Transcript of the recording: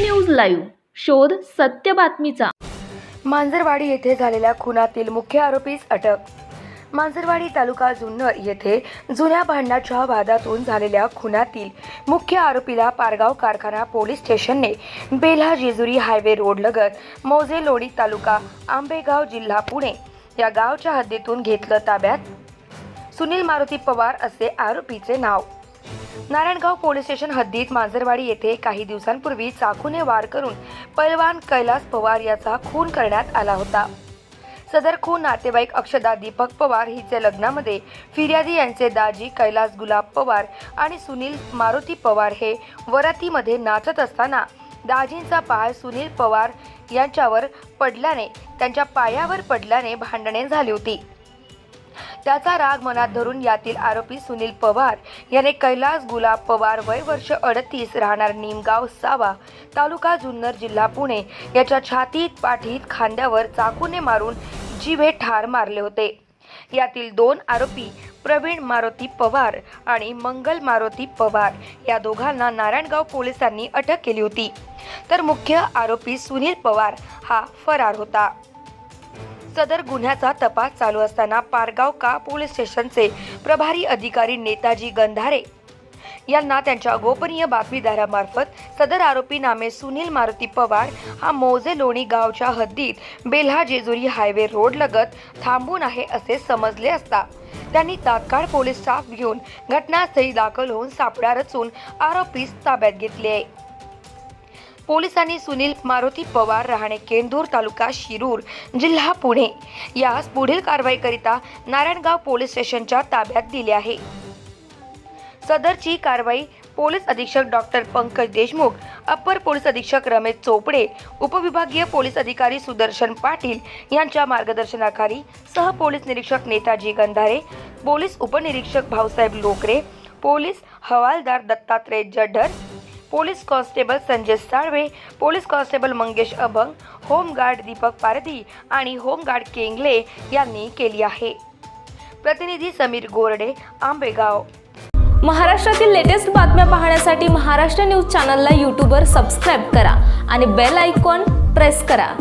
News live. शोध सत्य बातमीचा. मांजरवाडी येथे झालेल्या खुनातील मुख्य आरोपीस अटक. मांजरवाडी तालुका जुन्नर येथे जुन्या भांडणाच्या वादातून झालेल्या खुनातील मुख्य आरोपीला पारगाव कारखाना पोलीस स्टेशनने बेल्हा जेजुरी हायवे रोड लगत लोणी तालुका आंबेगाव जिल्हा पुणे या गावच्या हद्दीतून घेतलं ताब्यात. सुनील मारुती पवार असे आरोपीचे नाव. नारायणगाव पोलीस स्टेशन हद्दीत मांजरवाडी येथे काही दिवसांपूर्वी चाकूने वार करून पैलवान कैलास पवार याचा खून करण्यात आला होता. सदर खून नातेवाईक अक्षदा दीपक पवार हिचे लग्नामध्ये फिर्यादी यांचे दाजी कैलास गुलाब पवार आणि सुनील मारुती पवार हे वरातीमध्ये नाचत असताना दाजींचा पाय सुनील पवार यांच्यावर पडल्याने त्यांच्या पायावर पडल्याने भांडणे झाली होती. त्याचा राग मनात धरून यातील आरोपी सुनील पवार याने कैलास गुलाब पवार वय वर्ष अडतीस राहणार निमगाव सावा तालुका जुन्नर जिल्हा पुणे याच्या छातीत पाठीत खांद्यावर चाकूने मारून जीवे ठार मारले होते. यातील दोन आरोपी प्रवीण मारुती पवार आणि मंगल मारुती पवार या दोघांना नारायणगाव पोलिसांनी अटक केली होती. तर मुख्य आरोपी सुनील पवार हा फरार होता. सदर गुन्ह्याचा तपास चालू असताना पारगाव का पोलीस स्टेशनचे प्रभारी अधिकारी नेताजी गंधारे यांना त्यांच्या गोपनीय बातमीदारामार्फत सदर आरोपी नामे सुनील मारुती पवार हा मोजे लोणी गावच्या हद्दीत बेल्हा जेजुरी हायवे रोड लगत थांबून आहे असे समजले असता त्यांनी तात्काळ पोलीस स्टाफ घेऊन घटनास्थळी दाखल होऊन सापळा रचून आरोपीस ताब्यात घेतले आहे. पोलिसांनी सुनील मारुती पवार राहणे केंदूर तालुका शिरूर जिल्हा पुणे. यास पुढील कारवाईकरिता नारायणगाव पोलीस स्टेशनच्या ताब्यात दिले आहे. सदरची कारवाई पोलीस अधीक्षक डॉक्टर पंकज देशमुख अप्पर पोलीस अधीक्षक रमेश चोपडे उपविभागीय पोलीस अधिकारी सुदर्शन पाटील यांच्या मार्गदर्शनाखाली सह पोलीस निरीक्षक नेताजी गंधारे पोलीस उपनिरीक्षक भाऊसाहेब लोकरे पोलीस हवालदार Dattatray Jadhar police constable Sanjay Salve police constable Mangesh Abhang home guard Deepak पारधी आणि होमगार्ड केंगले यांनी केली आहे. प्रतिनिधी समीर गोरडे आंबेगाव महाराष्ट्रातील लेटेस्ट बातम्या पाहण्यासाठी महाराष्ट्र न्यूज चॅनलला यूट्यूबवर सबस्क्राईब करा आणि बेल आयकॉन प्रेस करा.